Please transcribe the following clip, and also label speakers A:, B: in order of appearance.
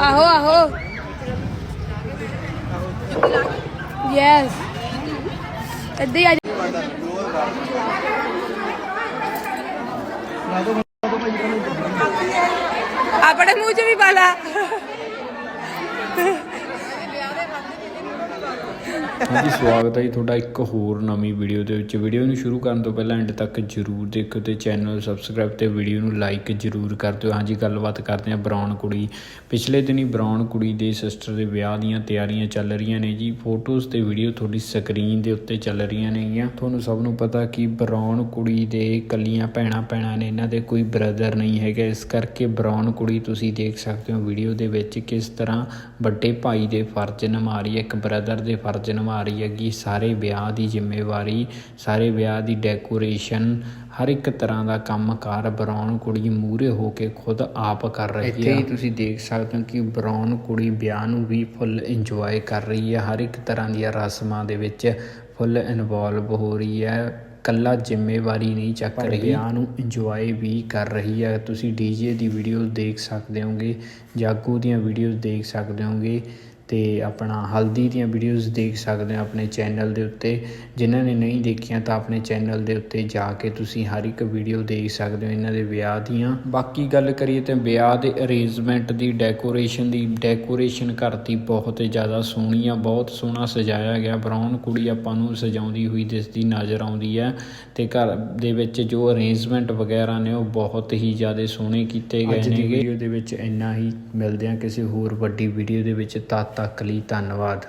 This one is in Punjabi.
A: ਆਹੋ ਆਹੋ। ਯੈਸ ਇੱਦਾਂ ਹੀ ਆ ਆਪਣੇ ਮੂੰਹ 'ਚ ਵੀ ਪਾਲਾ
B: ਹਾਂਜੀ, ਸਵਾਗਤ ਹੈ ਜੀ ਤੁਹਾਡਾ ਇੱਕ ਹੋਰ ਨਵੀਂ ਵੀਡੀਓ ਦੇ ਵਿੱਚ। ਵੀਡੀਓ ਨੂੰ ਸ਼ੁਰੂ ਕਰਨ ਤੋਂ ਪਹਿਲਾਂ ਐਂਡ ਤੱਕ ਜਰੂਰ ਦੇਖੋ ਤੇ ਚੈਨਲ ਸਬਸਕ੍ਰਾਈਬ ਤੇ ਵੀਡੀਓ ਨੂੰ ਲਾਈਕ ਜਰੂਰ ਕਰ ਦਿਓ। ਹਾਂਜੀ, ਗੱਲਬਾਤ ਕਰਦੇ ਹਾਂ ਬਰਾਊਨ ਕੁੜੀ। ਪਿਛਲੇ ਦਿਨੀ ਬਰਾਊਨ ਕੁੜੀ ਦੇ ਸਿਸਟਰ ਦੇ ਵਿਆਹ ਦੀਆਂ ਤਿਆਰੀਆਂ ਚੱਲ ਰਹੀਆਂ ਨੇ ਜੀ। ਫੋਟੋਜ਼ ਤੇ ਵੀਡੀਓ ਤੁਹਾਡੀ ਸਕਰੀਨ ਦੇ ਉੱਤੇ ਚੱਲ ਰਹੀਆਂ ਨੇਗੀਆਂ। ਤੁਹਾਨੂੰ ਸਭ ਨੂੰ ਪਤਾ ਕਿ ਬਰਾਊਨ ਕੁੜੀ ਦੇ ਕੱਲੀਆਂ ਭੈਣਾਂ ਭੈਣਾਂ ਨੇ ਇਹਨਾਂ ਦੇ ਕੋਈ ਬ੍ਰਦਰ ਨਹੀਂ ਹੈਗਾ। ਇਸ ਕਰਕੇ ਬਰਾਊਨ ਕੁੜੀ ਤੁਸੀਂ ਦੇਖ ਸਕਦੇ ਹੋ ਵੀਡੀਓ ਦੇ ਵਿੱਚ ਕਿਸ ਤਰ੍ਹਾਂ ਵੱਡੇ ਭਾਈ ਦੇ ਫਰਜ਼ ਨਿਭਾ ਰਹੀ ਹੈ। ਇੱਕ ਬ੍ਰਦਰ ਦੇ ਫਰਜ਼ ਨਿਭਾ ਰਹੀ ਹੈਗੀ ਸਾਰੇ ਵਿਆਹ ਦੀ ਜ਼ਿੰਮੇਵਾਰੀ ਸਾਰੇ ਵਿਆਹ ਦੀ ਡੈਕੋਰੇਸ਼ਨ ਹਰ ਇੱਕ ਤਰ੍ਹਾਂ ਦਾ ਕੰਮਕਾਰ ਬਰਾਊਨ ਕੁੜੀ ਮੂਰੇ ਹੋ ਕੇ ਖੁਦ ਆਪ ਕਰ ਰਹੀ ਹੈ ਇੱਥੇ ਹੀ ਤੁਸੀਂ ਦੇਖ ਸਕਦੇ ਹੋ ਕਿ ਬਰਾਊਨ ਕੁੜੀ ਵਿਆਹ ਨੂੰ ਵੀ ਫੁੱਲ ਇੰਜੋਏ ਕਰ ਰਹੀ ਹੈ ਹਰ ਇੱਕ ਤਰ੍ਹਾਂ ਦੀਆਂ ਰਸਮਾਂ ਦੇ ਵਿੱਚ ਫੁੱਲ ਇਨਵੋਲਵ ਹੋ ਰਹੀ ਹੈ ਕੱਲਾ ਜ਼ਿੰਮੇਵਾਰੀ ਨਹੀਂ ਚੱਕ ਰਹੀ। ਵਿਆਹ ਨੂੰ ਇੰਜੋਏ ਵੀ ਕਰ ਰਹੀ ਹੈ ਤੁਸੀਂ ਡੀਜੇ ਦੀ ਵੀਡੀਓ ਦੇਖ ਸਕਦੇ ਹੋਗੇ ਜਾਗੋ ਦੀਆਂ ਵੀਡੀਓਜ਼ ਦੇਖ ਸਕਦੇ ਹੋਗੇ। ਤੇ ਆਪਣਾ ਹਲਦੀ ਦੀਆਂ ਵੀਡੀਓਜ਼ ਦੇਖ ਸਕਦੇ ਹੋ ਆਪਣੇ ਚੈਨਲ ਦੇ ਉੱਤੇ। ਜਿਨ੍ਹਾਂ ਨੇ ਨਹੀਂ ਦੇਖੀਆਂ ਤਾਂ ਆਪਣੇ ਚੈਨਲ ਦੇ ਉੱਤੇ ਜਾ ਕੇ ਤੁਸੀਂ ਹਰ ਇੱਕ ਵੀਡੀਓ ਦੇਖ ਸਕਦੇ ਹੋ ਇਹਨਾਂ ਦੇ ਵਿਆਹ ਦੀਆਂ। ਬਾਕੀ ਗੱਲ ਕਰੀਏ ਤਾਂ ਵਿਆਹ ਦੇ ਅਰੇਂਜਮੈਂਟ ਦੀ ਡੈਕੋਰੇਸ਼ਨ ਦੀ ਡੈਕੋਰੇਸ਼ਨ ਦੀ ਬਹੁਤ ਜ਼ਿਆਦਾ ਸੋਹਣੀ ਆ ਬਹੁਤ ਸੋਹਣਾ ਸਜਾਇਆ ਗਿਆ। ਬਰਾਊਨ ਕੁੜੀ ਆਪਾਂ ਨੂੰ ਸਜਾਉਂਦੀ ਹੋਈ ਦਿਸਦੀ ਨਜ਼ਰ ਆਉਂਦੀ ਹੈ ਤੇ ਘਰ ਦੇ ਵਿੱਚ ਜੋ ਅਰੇਂਜਮੈਂਟ ਵਗੈਰਾ ਨੇ ਉਹ ਬਹੁਤ ਹੀ ਜ਼ਿਆਦਾ ਸੋਹਣੇ ਕੀਤੇ ਗਏ ਨੇ ਵੀਡੀਓ ਦੇ ਵਿੱਚ ਇੰਨਾ ਹੀ। ਮਿਲਦੇ ਆ ਕਿਸੇ ਹੋਰ ਵੱਡੀ ਵੀਡੀਓ ਦੇ ਵਿੱਚ। ਤਦ ਤੱਕ ਲਈ ਧੰਨਵਾਦ।